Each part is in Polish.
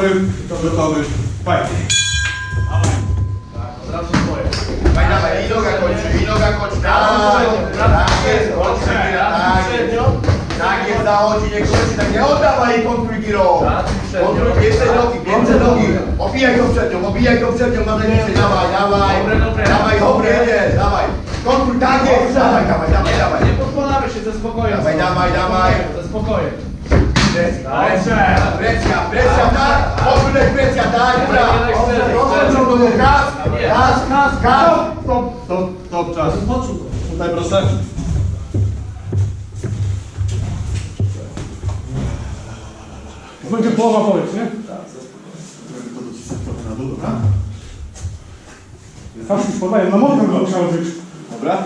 gotowy, gotowy, fajnie. Od razu swoje. Dawaj, dawaj, i noga kończy, i noga kończy. Tak, tak jest, kończy, tak jest. Tak jest, zachodzi, nie kończy, tak nie oddawaj i kontruj giro. Kontruj, więcej nogi, więcej nogi. Obijaj go przednią, obijaj go przednią, mam najbliżej, dawaj, dawaj. Dawaj, dobre, jedziesz, dawaj. Kontruj, tak jest, dawaj, dawaj, dawaj, dawaj. Nie podpalamy się ze spokojem. Dawaj, dawaj, dawaj. Ze spokojem. Presja, presja, presja, tak. Odwróć presja, tak, dobra. Nie. Dobrze, dobrze, kas, kas, kas, kas. Stop, stop, stop, czas. Tutaj proszę. Będzie połowa powiedz, nie? Trochę na dół, dobra? Aż już podaję, na modnym by musiało być. Dobra.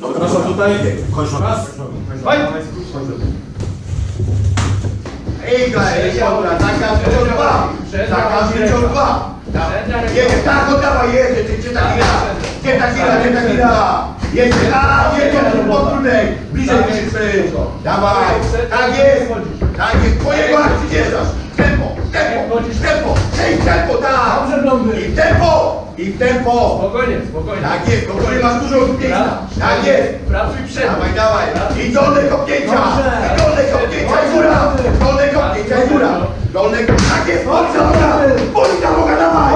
Proszę tutaj. Kończę raz. Ej, ej, dobra, zakaz wyciąg dwa. Zakaz wyciąg dwa. Jedzie, tak, oddawaj, jedzie, gdzie ta gira? Gdzie ta gira, gdzie ta gira? Jedzie, a, jedzie, tu podróżnej. Bliżej przyjść. Dawaj, tak jest. Tak jest, twojego akcji wjeżdżasz. Tempo, tempo, tempo. Ej, tempo, tak. I tempo, i tempo. Spokojnie, spokojnie. Tak jest, tutaj masz dużo piękna. Tak jest. Pracuj przed. Dawaj, dawaj. I dolne kopnięcia. I dolne kopnięcia i góra. Dolne kopnięcia i góra. Dolne kopnięcia. Tak jest. Boli ta noga. Boli ta noga, dawaj.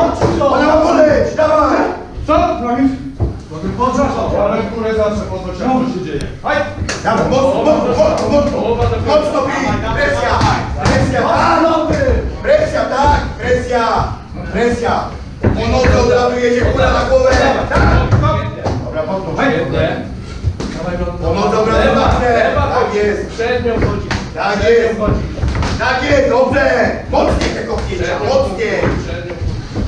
Ona ma boleć. Dawaj. Co? Prawisz? Ale w górę zawsze po to ciało się dzieje. Haj! Dawaj, mocno, mocno, mocno, mocno. Mocno bij. Presja. Presja, tak. Presja, tak. Presja. Presja. Po nodze od razu jedzie góra na głowę. Tak. Dobra, blondy. Po nodze od razu na. Tak jest. Przed nią chodzi. Tak jest. Tak jest, dobrze! Mocniej te kopnięcia, mocniej!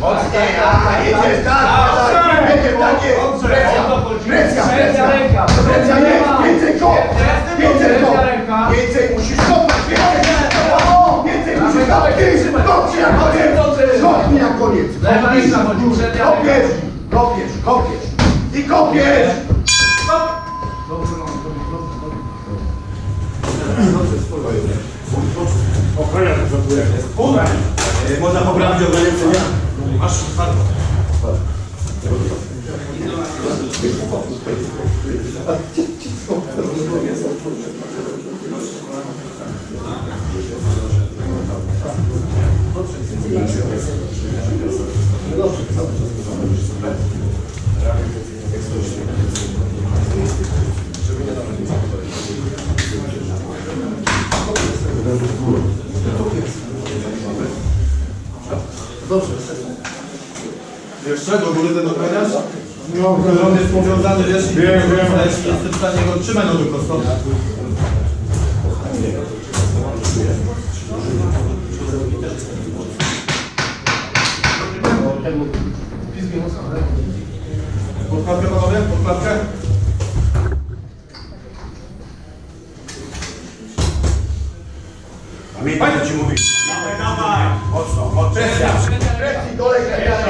Mocniej, a jedziesz, tak, tak, jedziesz, tak jest! Presja, presja, presja! Presja jest, więcej kop! Więcej kop! Więcej musisz kopać, więcej! Więcej musisz kopać, kopcie na koniec! Kopnij na koniec! Najważniejsza chodzi, przednia ręka. Kopiesz, kopiesz, kopiesz! I kopiesz! Można poprawić ograniczenia. Masz bardzo. Jeszcze do góry ten ochroniarz? No, On jest powiązany, wiesz, Wiem, wiem. jestem w stanie go trzymać na tylko stop.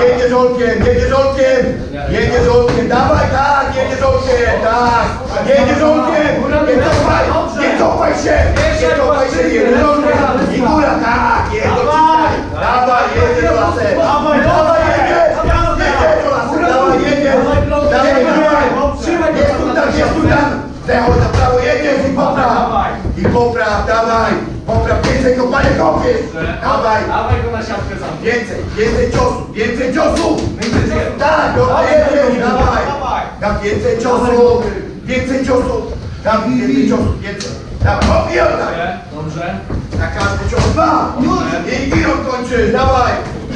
Jedzie żołkiem, jedzie żołkiem, jedzie żołkiem, dawaj, tak, jedzie żołkiem, tak, jedzie żołkiem, nie cofaj, nie cofaj się, nie cofaj się, jedzie żołkiem, i góra, tak, jedzie, dociskaj, dawaj, jedzie do lasy, dawaj, dawaj, jedzie, jedzie do lasy, dawaj, jedzie, dawaj, dawaj, jest tu tam, jest tu tam, Zechol na prawo, jedziesz i popraw, i popraw, dawaj, popraw, więcej kopanie kopiesz, dawaj, Dawaj go na siatkę sam. Więcej, więcej ciosów, więcej ciosów! Tak, dobra, jedziesz, dawaj! Dam więcej ciosów, więcej ciosów! Dam więcej ciosów, więcej! Dawaj, hop i oddaj! Dobrze. Na każdy cios dwa! I giro kończysz, dawaj!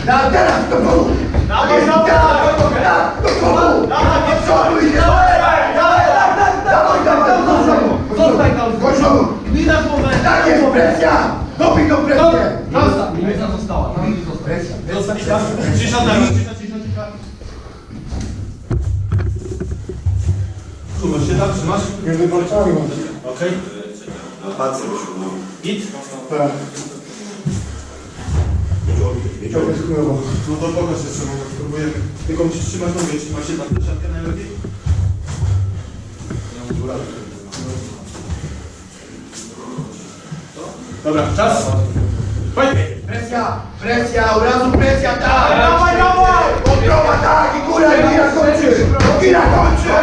Na teraz do przodu! Dawaj, dawaj, dawaj! Do przodu! Do przodu idzie! Dawaj, dawaj, dawaj, dawaj, do przodu! Zostań tam. Przodu! Widać moment. Tak jest, presja! Dobij tą presję! Zostań. Minuta została. Presja, Cisza, cisza, cisza, cisza, cisza. Trzymasz się tak, trzymasz? Między palcami mam. Okej. Git? Tak. To jest chujowo. No to pokaż jeszcze, może spróbujemy. Tylko musisz trzymać nogę, trzymasz się tam siatkę najlepiej. Dobra, czas. Fajnie. presja! presja, od razu presja, tak! Dawaj, dawaj! Kontrola, tak! I góra, i gira kończy! Gira kończy!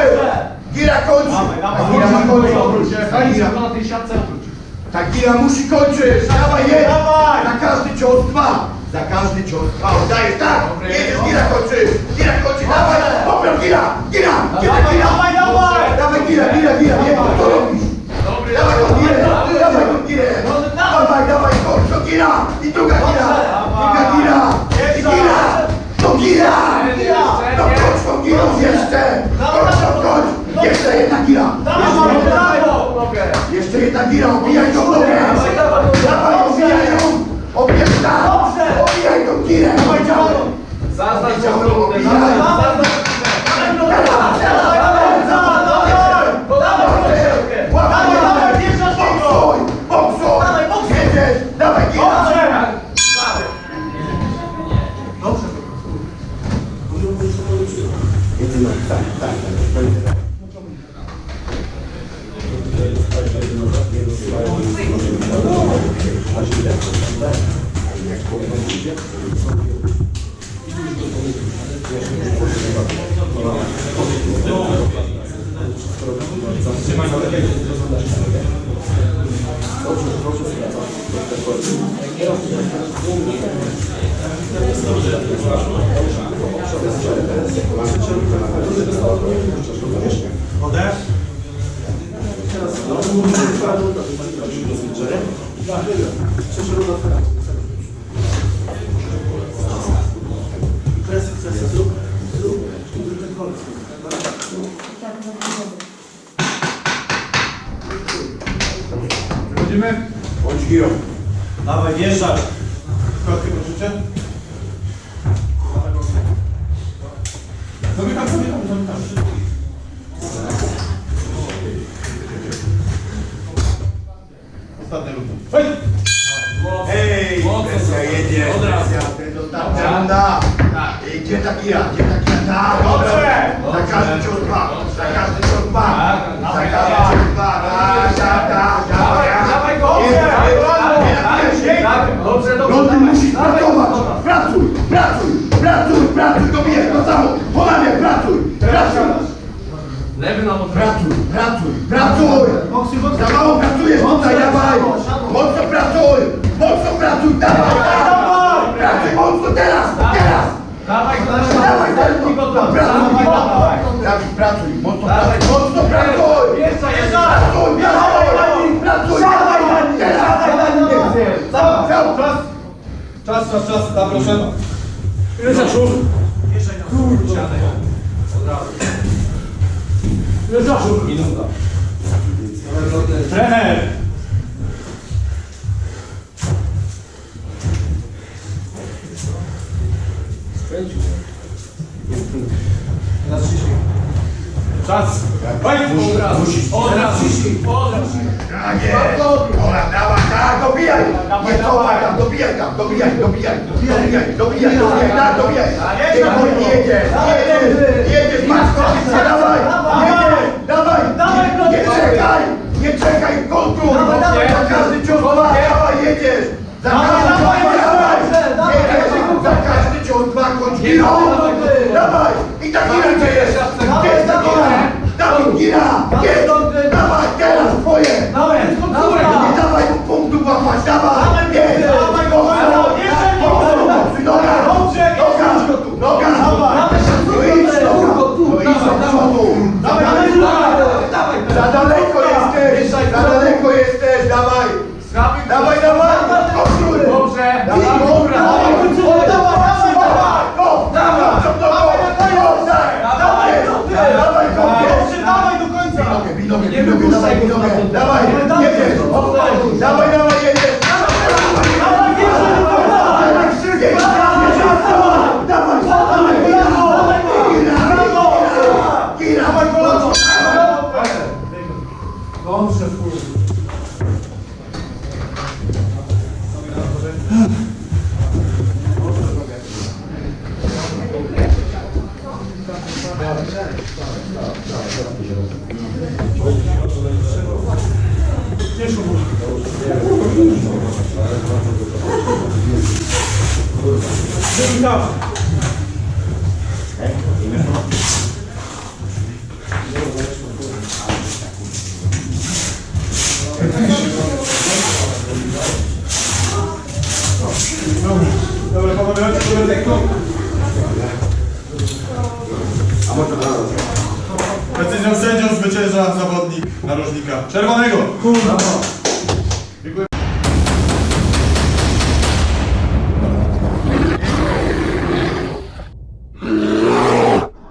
Gira kończy! A gira ma kończyć! A Gira gira, na tej siatce obróć. ta gira musi kończyć! Dawaj, jedź! Za każdy cios dwa! Za każdy cios dwa oddajesz, tak! Jedziesz, gira kończy! Gira kończy, dawaj! Popraw gira! Gira! Gira, gira! dawaj, dawaj! Dawaj gira, gira, gira! Gira! No kończ tą girą jeszcze! Kończ tą, kończ! Jeszcze jedna gira! Jeszcze jedna gira! Obijaj tą nogę! Dawaj, obijaj ją! Obijaj tak! Obijaj tą girę! Dawaj, dawaj! Zaznacz Obijaj! Odesz? Teraz, no, mówimy, że Chodzimy? Bądź girą. Dawaj, wjeżdżaj. Kotki proszę Zamykam, zamykam, zamykam. Ostatnia runda. Hej! Hej, presja jedzie, Od razu. to runda. Ej, Gdzie ta gira, gdzie ta gira, tak, Dobrze. Za każdy cios dwa, za każdy cios dwa, Tak, za każdy cios dwa, tak, tak, tak, jest, Tak, dobrze, dobrze. Lądy musisz pracować, pracuj, pracuj, pracuj, pracuj, dobijesz to samo, ponawiaj, pracuj, pracuj. Lewy na. Pracuj, pracuj, pracuj! Za mało pracujesz tutaj, dawaj! Dawaj! Dawaj! Pracuj mocno teraz! Teraz! Dawaj, dawaj, Dawaj, dawaj. Dawid, pracuj! Mocno pracuj! Mocno pracuj! Jeszcze, jeszcze. Pracuj, pracuj! Pracuj! Teraz! Cały, cały czas! Czas, czas, czas, da proszę. Ile za szum? Ile za szum? Minuta. Trener! Czas! Hej! Musisz! Od razu, od razu. Tak jest! Dobra, dawaj, tak, dobijaj! Nie cofaj tam, dobijaj tam, dobijaj, dobijaj, dobijaj, dobijaj, dobijaj, tak, dobijaj! Nie boj, jedziesz, jedziesz, jedziesz, masz Dawid, gira, Drugi tam. Dobra, panowie, chodźcie do werdyktów. Decyzją sędziów zwycięża zawodnik narożnika czerwonego. Kurwa.